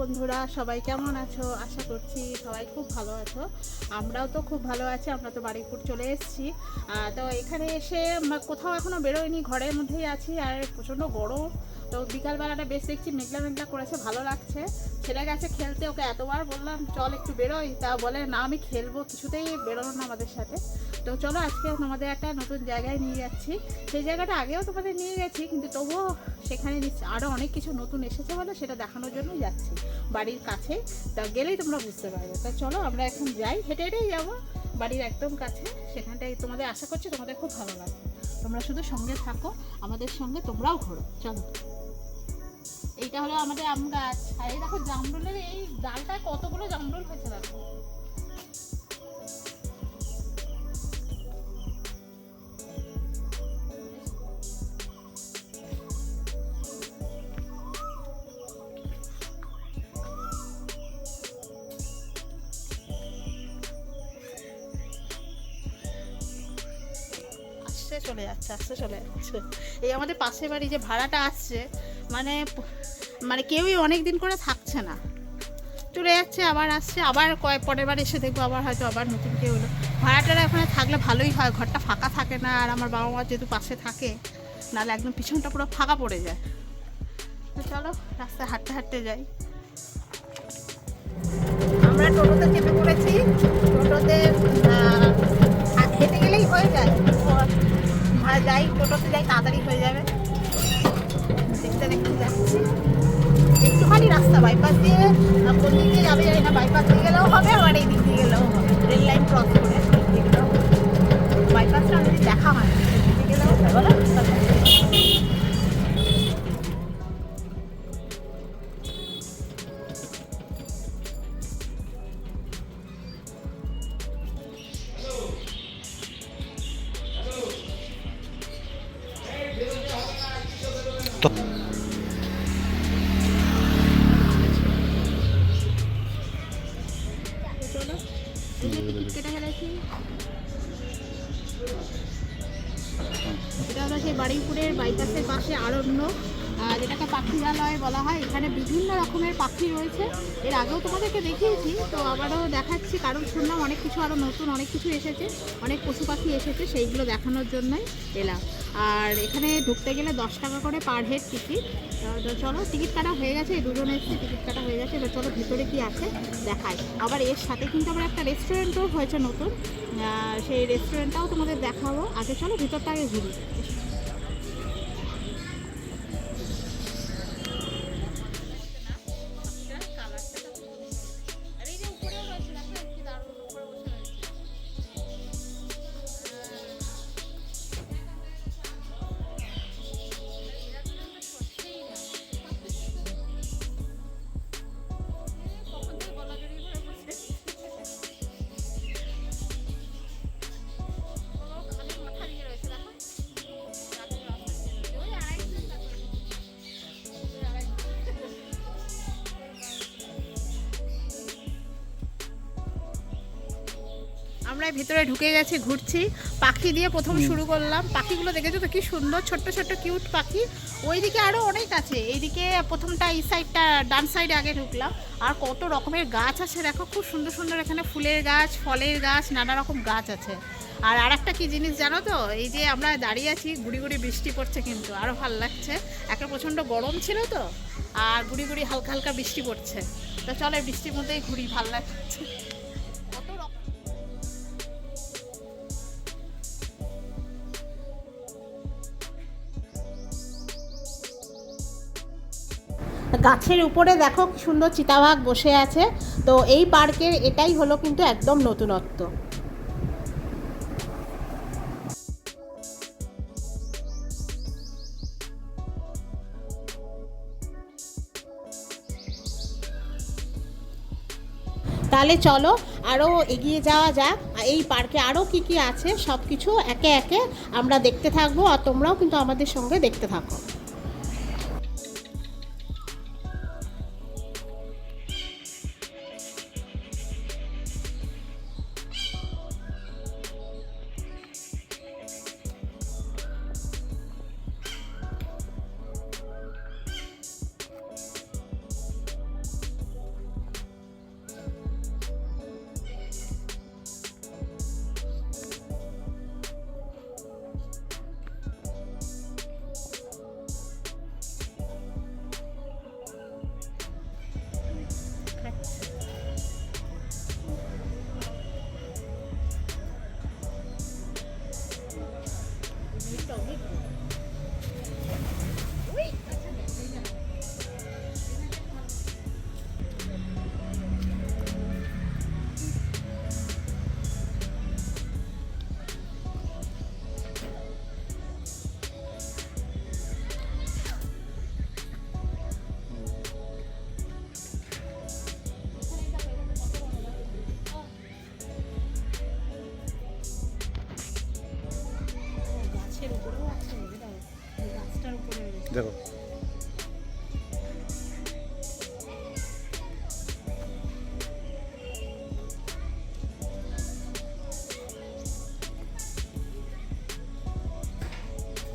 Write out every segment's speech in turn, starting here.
বন্ধুরা, সবাই কেমন আছো? আশা করছি সবাই খুব ভালো আছো। আমরাও তো খুব ভালো আছি, আমরা তো বাড়িপুর চলে এসেছি। তো এখানে এসে কোথাও এখনও বেরোয়নি ঘরের মধ্যেই আছি, আর প্রচণ্ড গরম। তো বিকালবেলাটা বেশ দেখছি মেঘলা মেঘলা করেছে, ভালো লাগছে। ছেলে গেছে খেলতে, ওকে এতবার বললাম, চল একটু বেরোই। তা বলে, না, আমি খেলব, কিছুতেই বেরোলো না আমাদের সাথে। তো চলো আজকে তোমাদের একটা নতুন জায়গায় নিয়ে যাচ্ছি। সেই জায়গাটা আগেও তোমাদের নিয়ে গেছি, কিন্তু তবুও সেখানে আরও অনেক কিছু নতুন এসেছে বলে সেটা দেখানোর জন্যই যাচ্ছি। বাড়ির কাছে, তা গেলেই তোমরা বুঝতে পারবে। তা চলো আমরা এখন যাই, হেঁটে হেঁটেই যাব। বাড়ির একদম কাছে, সেখানটায় তোমাদের আশা করছি তোমাদের খুব ভালো লাগবে। তোমরা শুধু সঙ্গে থাকো, আমাদের সঙ্গে তোমরাও ঘোরো। চলো। এইটা হলো আমাদের আম গাছ। আর এই দেখো জামরুলের এই ডালটায় কতগুলো জামরুল হয়েছে দেখো। চলে যাচ্ছে আসছে চলে যাচ্ছে। এই আমাদের পাশের বাড়ি যে ভাড়াটা আসছে মানে মানে কেউই অনেক দিন করে থাকছে না। চলে যাচ্ছে, আবার আসছে, আবার কয়েক পরের বার এসে দেখব, আবার হয়তো আবার নতুন কেউ এলো। ভাড়াটারা ওখানে থাকলে ভালোই হয়, ঘরটা ফাঁকা থাকে না, আর আমার বাবা মা যেহেতু পাশে থাকে, নাহলে একদম পিছনটা পুরো ফাঁকা পড়ে যায়। তো চলো, রাস্তায় হাঁটতে হাঁটতে যাই। আমরা টোটোতে চেপে পড়েছি। টোটোতে যাই, টোটোতে যাই, তাড়াতাড়ি হয়ে যাবে। দেখতে দেখতে যাচ্ছি। একটুখানি রাস্তা বাইপাস দিয়ে কোন দিক দিয়ে যাবে জানি না বাইপাস দিয়ে গেলেও হবে, আবার এই দিক দিয়ে গেলেও হবে। রেল লাইন ক্রস করে বাইপাসটা আমাদের দেখা হয়। বলা হয়, এখানে বিভিন্ন রকমের পাখি রয়েছে। এর আগেও তোমাদেরকে দেখিয়েছি, তো আবারও দেখাচ্ছি, কারণ শুনলাম অনেক কিছু আরও নতুন, অনেক কিছু এসেছে, অনেক পশু পাখি এসেছে, সেইগুলো দেখানোর জন্যই এলাম। আর এখানে ঢুকতে গেলে দশ টাকা করে পার হেড টিকিট তো চলো টিকিট কাটা হয়ে গেছে দুজন এসছে টিকিট কাটা হয়ে গেছে, এবার চলো ভিতরে কি আছে দেখাই। আবার এর সাথে কিন্তু আবার একটা রেস্টুরেন্টও হয়েছে নতুন সেই রেস্টুরেন্টটাও তোমাদের দেখাবো। আগে চলো ভিতরটা আগে ঘুরি। আমরা ভিতরে ঢুকে গেছি ঘুরছি। পাখি দিয়ে প্রথম শুরু করলাম। পাখিগুলো দেখেছ তো কি সুন্দর ছোট্ট ছোট্ট কিউট পাখি। ওইদিকে আরও অনেক আছে। এইদিকে প্রথমটা এই সাইডটা ডান সাইডে আগে ঢুকলাম। আর কত রকমের গাছ আছে দেখো খুব সুন্দর সুন্দর এখানে ফুলের গাছ ফলের গাছ নানা রকম গাছ আছে। আর আরেকটা কি জিনিস জানো তো? এই যে আমরা দাঁড়িয়ে আছি গুড়ি গুড়ি বৃষ্টি পড়ছে কিন্তু আরও ভালো লাগছে। একটা প্রচণ্ড গরম ছিল তো আর গুড়ি গুড়ি হালকা হালকা বৃষ্টি পড়ছে। তো চলো বৃষ্টির মধ্যেই ঘুরি ভালো লাগছে। গাছের উপরে দেখো কি সুন্দর চিতাবাঘ বসে আছে। তো এই পার্কের এটাই হলো কিন্তু একদম নতুনত্ব। তাহলে চলো আরও এগিয়ে যাওয়া যাক। এই পার্কে আরও কি কি আছে সব কিছু একে একে আমরা দেখতে থাকব, আর তোমরাও কিন্তু আমাদের সঙ্গে দেখতে থাকো। দেখো।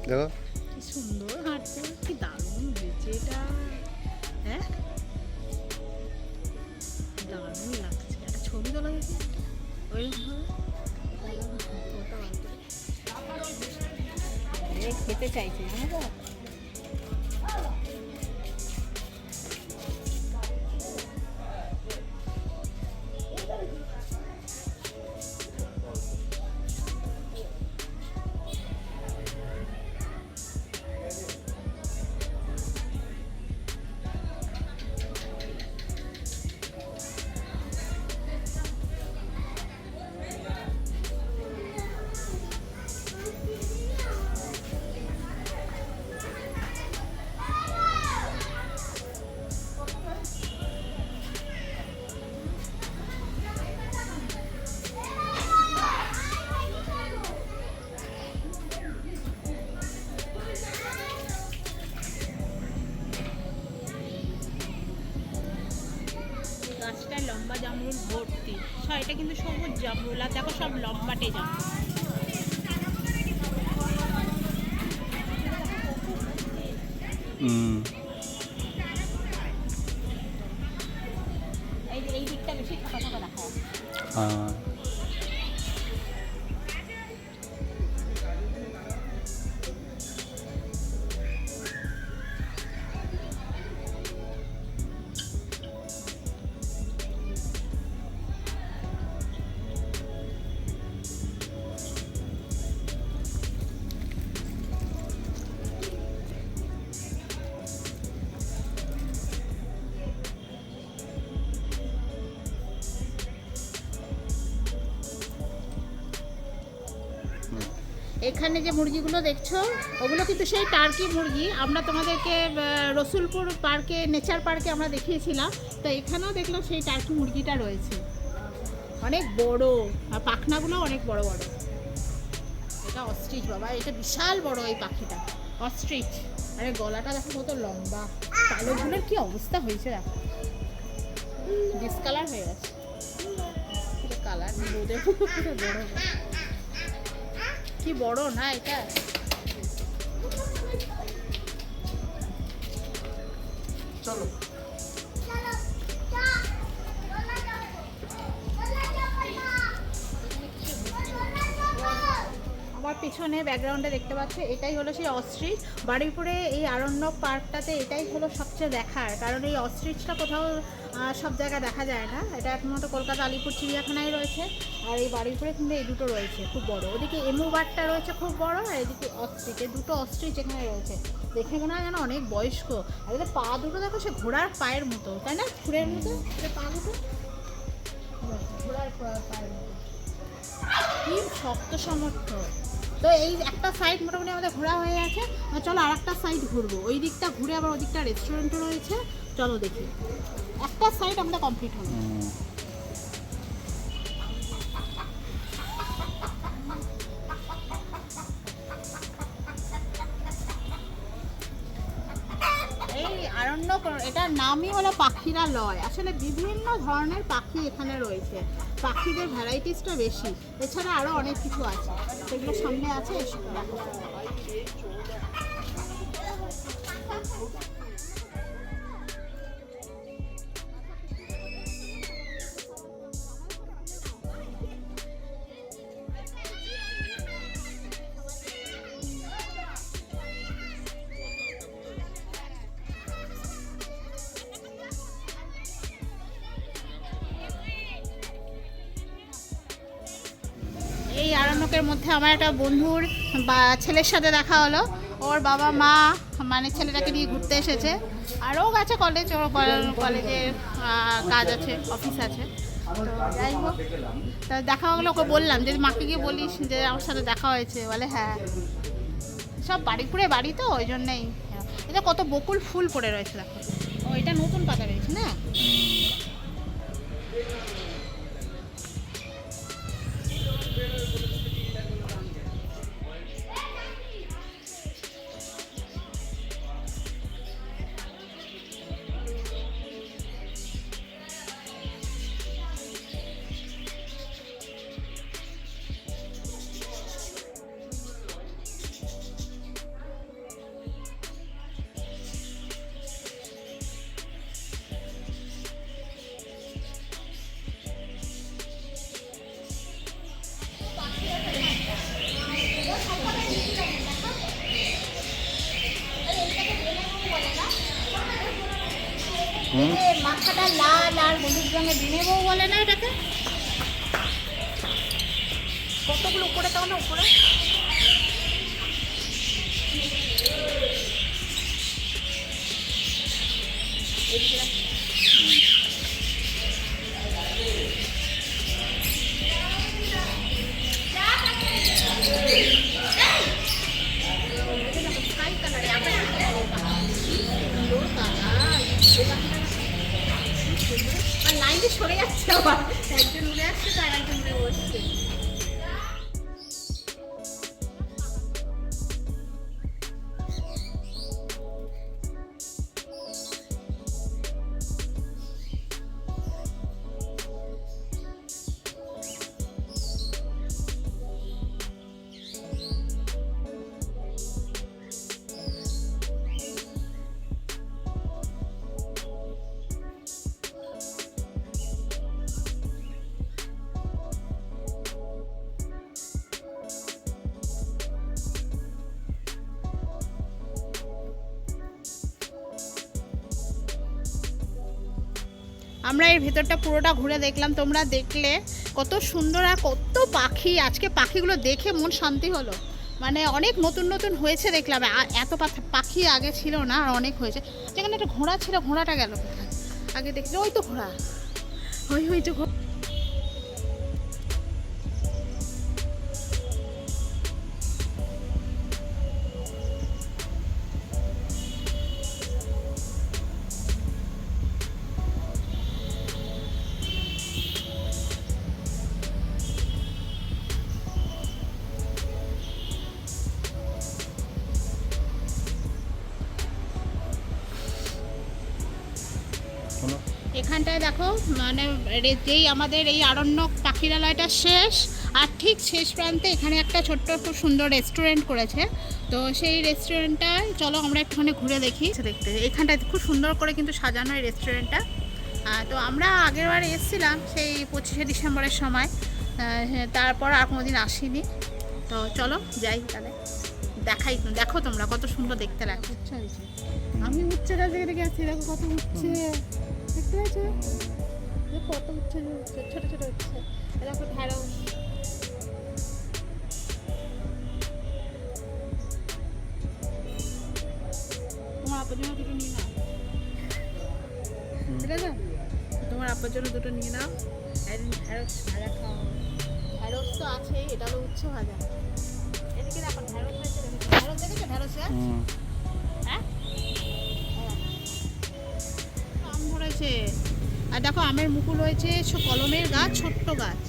দেখো। কি সুন্দর হাঁটতে কি দারুণ হয়েছে এটা। হ্যাঁ? দারুণ লাগছে। একটা ছবি তোলা গেছে ওইরকম খেতে চাইছে জানো তো? এটা কিন্তু সবুজ জামরুল দেখো সব লম্বাটে জামরুল। এই এই দিকটা বেশি ফাঁকা ফাঁকা দেখা। এখানে যে মুরগিগুলো দেখছ, ওগুলো কিন্তু সেই টার্কি মুরগি। আমরা তোমাদেরকে রসুলপুর পার্কে, নেচার পার্কে আমরা দেখিয়েছিলাম। তো এখানেও দেখলাম সেই টার্কি মুরগিটা রয়েছে। অনেক বড়, আর পাখনাগুলো অনেক বড় বড়। এটা অস্ট্রিচ বাবা, এটা বিশাল বড় এই পাখিটা। অস্ট্রিচ। আরে গলাটা দেখো কত লম্বা। পালকগুলোর কি অবস্থা হয়েছে দেখো। ডিসকালার হয়ে গেছে। কালার বড় কি বড়? না এটা। চলো। আমার পিছনে ব্যাকগ্রাউন্ডে দেখতে পাচ্ছ এটাই হলো সেই অস্ট্রিচ বাড়িপুরে এই আরণ্যক পার্কটাতে এটাই হলো সবচেয়ে দেখার। কারণ এই অস্ট্রিচটা কোথাও সব জায়গায় দেখা যায় না। এটা একমাত্র কলকাতা আলিপুর চিড়িয়াখানায় রয়েছে। আর এই বাড়ির উপরে কিন্তু এই দুটো রয়েছে, খুব বড়। ওদিকে এমু বারটা রয়েছে খুব বড়, আর এদিকে অস্ট্রিচ। এই দুটো অস্ট্রিচ এখানে রয়েছে। দেখে মনে হয় যেন অনেক বয়স্ক। আর এদের পা দুটো দেখো, সে ঘোড়ার পায়ের মতো, তাই না? খুঁড়ের মতো? পা দুটো? কি শক্ত সমর্থ তো এই একটা সাইড মোটামুটি আমাদের ঘোরা হয়ে গেছে। চলো আর একটা সাইড ঘুরবো। ওই দিকটা ঘুরে আবার ওই দিকটা রেস্টুরেন্টও রয়েছে। চলো দেখি। একটা সাইড আমাদের কমপ্লিট হলো। নামই হলো পাখিরা লয়। আসলে বিভিন্ন ধরনের পাখি এখানে রয়েছে। পাখিদের ভ্যারাইটিসটা বেশি। এছাড়া আরও অনেক কিছু আছে। সেগুলো সামনে আছে আরণ্যকের মধ্যে আমার একটা বন্ধুর বা ছেলের সাথে দেখা হলো। ওর বাবা মা মানে ছেলেটাকে নিয়ে ঘুরতে এসেছে। আরও গেছে কলেজ ওর কলেজের কাজ আছে অফিস আছে। তো তা দেখা হলো, ওকে বললাম যদি মাকে গিয়ে বলিস যে, আমার সাথে দেখা হয়েছে। বলে হ্যাঁ। সব বাড়ি বাড়িপুরে বাড়ি তো, ওই জন্যেই। এটা কত বকুল ফুল পড়ে রয়েছে, দেখো। ও, এটা নতুন পাতা রয়েছে না? মাথাটা লাল আর হলুদ রঙের দিনে বউ বলে না এটাকে? কতগুলো উপরে তাও না উপরে? এদিকে সরে যাচ্ছে আমরা এর ভেতরটা পুরোটা ঘুরে দেখলাম। তোমরা দেখলে কত সুন্দর আর কত পাখি। আজকে পাখিগুলো দেখে মন শান্তি হলো। মানে অনেক নতুন নতুন হয়েছে দেখলাম। এত পাখি আগে ছিল না, আর অনেক হয়েছে। যেখানে একটা ঘোড়া ছিল, ঘোড়াটা গেল? আগে দেখলে, ওই তো ঘোড়া। ওই ওই তো ঘোড়া। এখানটায় দেখো মানে যেই আমাদের এই আরণ্যক পাখিরালয়টা শেষ আর ঠিক শেষ প্রান্তে এখানে একটা ছোট্ট খুব সুন্দর রেস্টুরেন্ট করেছে। তো সেই রেস্টুরেন্টটায় চলো আমরা একটুখানি ঘুরে দেখি। দেখতে এখানটায় খুব সুন্দর করে কিন্তু সাজানো এই রেস্টুরেন্টটা তো আমরা আগের বার এসেছিলাম সেই পঁচিশে ডিসেম্বরের সময়। হ্যাঁ, তারপর আর কোনোদিন আসিনি। তো চলো যাই তাহলে। দেখাই দেখো তোমরা কত সুন্দর দেখতে লাগে উচ্ছে আমি উচ্ছে গাছ দেখে আসছি দেখো কত উচ্ছে। পাচ্ছ এই কত উচ্ছে হচ্ছে ছোট ছোট উচ্ছে এই দেখো ঢেঁড়স তোমার আপার জন্য দুটো নিয়ে নাও। ঠিক আছে? তোমার আপার জন্য দুটো নিয়ে নাও। একদিন ঢেঁড়স ভাজা খাও। ঢেঁড়স তো আছে এটা হলো উচ্ছে ভাজা। এদিকে দেখো ঢেঁড়স হয়েছে ঢেঁড়স দেখেছ ঢেঁড়স আম আর দেখো আমের মুকুল হয়েছে কলমের গাছ, ছোট্ট গাছ।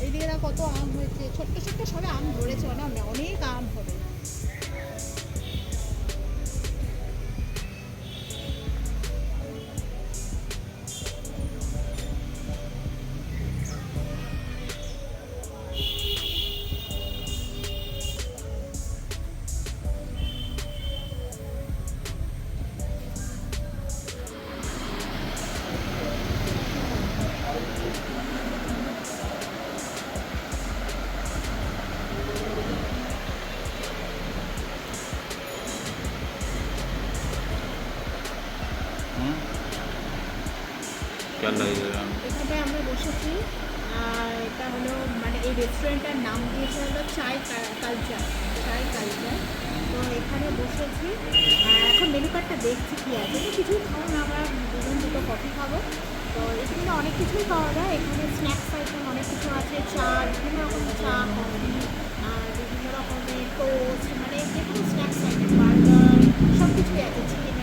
এইদিকে কত আম হয়েছে, ছোট্ট ছোট্ট সবে আম ধরেছে মানে অনে- অনেক আম হবে। ঠান্ডা হয়ে যাবে। এখানটায় আমরা বসেছি। আর এটা হলো মানে এই রেস্টুরেন্টটার নাম দিয়েছে হলো চায় কালচার চাই কালচার তো এখানে বসেছি। এখন মেনু কার্ডটা দেখছি কী আছে। কিছুই খাব না, আমরা দুজন দুটো কফি খাব। তো এখানে অনেক কিছুই পাওয়া যায়। এখানে স্ন্যাক্স আইটেম অনেক কিছু আছে। চা, বিভিন্ন রকম চা, কফি, আর বিভিন্ন রকমের টোস্ট মানে যে কোনো স্ন্যাক্স আইটেম বার্গার সব কিছুই আছে। চিকেন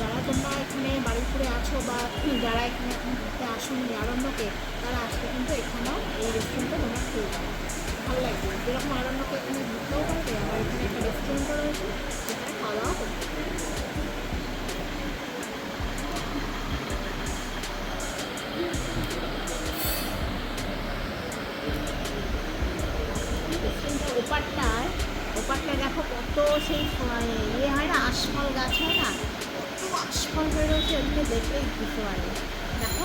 যারা তোমরা এখানে বাড়িপুরে আছো বা যারা এখানে এখন ঘুরতে আসেনি আরণ্যকে তারা আসলে কিন্তু এখানেও এই রেস্টুরেন্টটা তোমরা খেয়ে যাবে ভালো লাগবে। যেরকম আরণ্যকে এখানে ঘুরতেও পারবে, আবার এখানে একটা রেস্টুরেন্টও রয়েছে, সেখানে খাওয়া করতে ওপারটায় ওপারটায় দেখো কত সেই ইয়ে হয় না, আশফল গাছ হয় না? অন হয়ে রয়েছে ওদিকে দেখলেই বুঝতে পারবে। দেখো।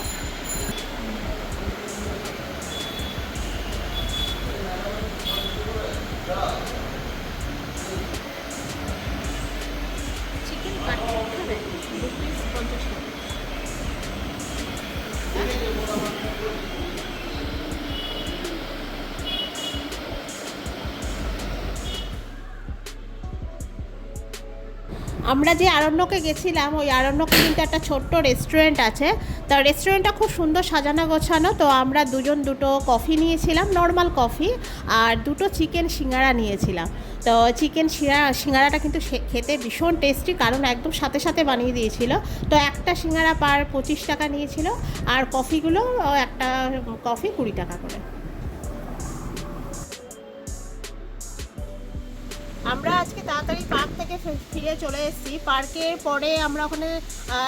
চিকেন আমরা যে আরণ্যকে গেছিলাম, ওই আরণ্যকে কিন্তু একটা ছোট্ট রেস্টুরেন্ট আছে। তা রেস্টুরেন্টটা খুব সুন্দর সাজানো গোছানো। তো আমরা দুজন দুটো কফি নিয়েছিলাম নর্মাল কফি আর দুটো চিকেন সিঙ্গারা নিয়েছিলাম। তো চিকেন সিঙ্গারা সিঙ্গারাটা কিন্তু খেতে ভীষণ টেস্টি কারণ একদম সাথে সাথে বানিয়ে দিয়েছিল। তো একটা সিঙ্গারা পার পঁচিশ টাকা নিয়েছিল, আর কফিগুলো একটা কফি কুড়ি টাকা করে। আমরা আজকে তাড়াতাড়ি পার্ক থেকে ফিরে চলে এসেছি। পার্কে পরে আমরা ওখানে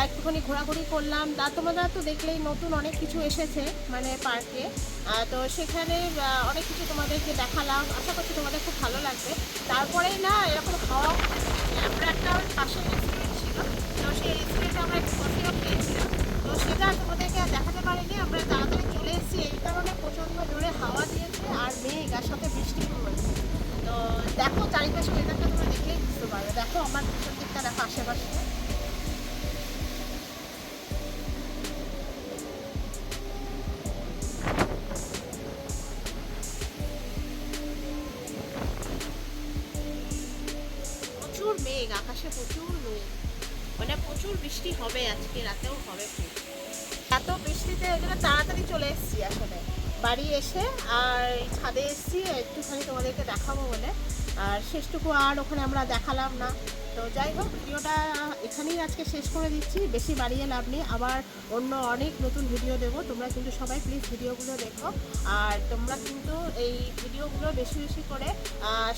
একটুখানি ঘোরাঘুরি করলাম। তা তোমরা তো দেখলেই নতুন অনেক কিছু এসেছে মানে পার্কে তো সেখানে অনেক কিছু তোমাদেরকে দেখালাম। আশা করছি তোমাদের খুব ভালো লাগবে। তারপরেই না, এরকম হাওয়া, আমরা একটা পাশে রেস্টুরেন্ট তো সেই রেস্টুরেন্টে আমরা একটু কফিও খেয়েছিলাম। তো সেটা তোমাদেরকে দেখাতে পারিনি। আমরা তাড়াতাড়ি চলে এসেছি। এই কারণে প্রচণ্ড জোরে হাওয়া দিয়েছে আর মেঘ আর সাথে বৃষ্টি দেখো চারিপাশে ওয়েদারটা তোমরা দেখলেই বুঝতে পারবে। দেখো আমার পিছন দিকটা, দেখো আশেপাশে। প্রচুর মেঘ, আকাশে প্রচুর মেঘ। মানে প্রচুর বৃষ্টি হবে আজকে, রাতেও হবে এত বৃষ্টিতে ওই জন্য তাড়াতাড়ি চলে এসেছি আসলে। বাড়ি এসে আর ছাদে শেষটুকু আর ওখানে আমরা দেখালাম না। তো যাই হোক, ভিডিওটা এখানেই আজকে শেষ করে দিচ্ছি। বেশি বাড়িয়ে লাভ নেই। আবার অন্য অনেক নতুন ভিডিও দেবো। তোমরা কিন্তু সবাই প্লিজ ভিডিওগুলো দেখো। আর তোমরা কিন্তু এই ভিডিওগুলো বেশি বেশি করে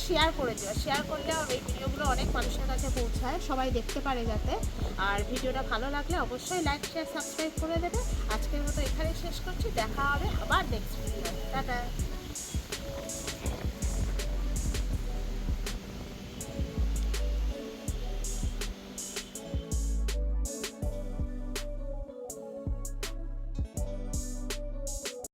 শেয়ার করে দিও। শেয়ার করলে এই ভিডিওগুলো অনেক মানুষের কাছে পৌঁছায়। সবাই দেখতে পারে যাতে। আর ভিডিওটা ভালো লাগলে অবশ্যই লাইক শেয়ার সাবস্ক্রাইব করে দেবে। আজকের মতো এখানেই শেষ করছি। দেখা হবে আবার নেক্সট ভিডিও টাটা।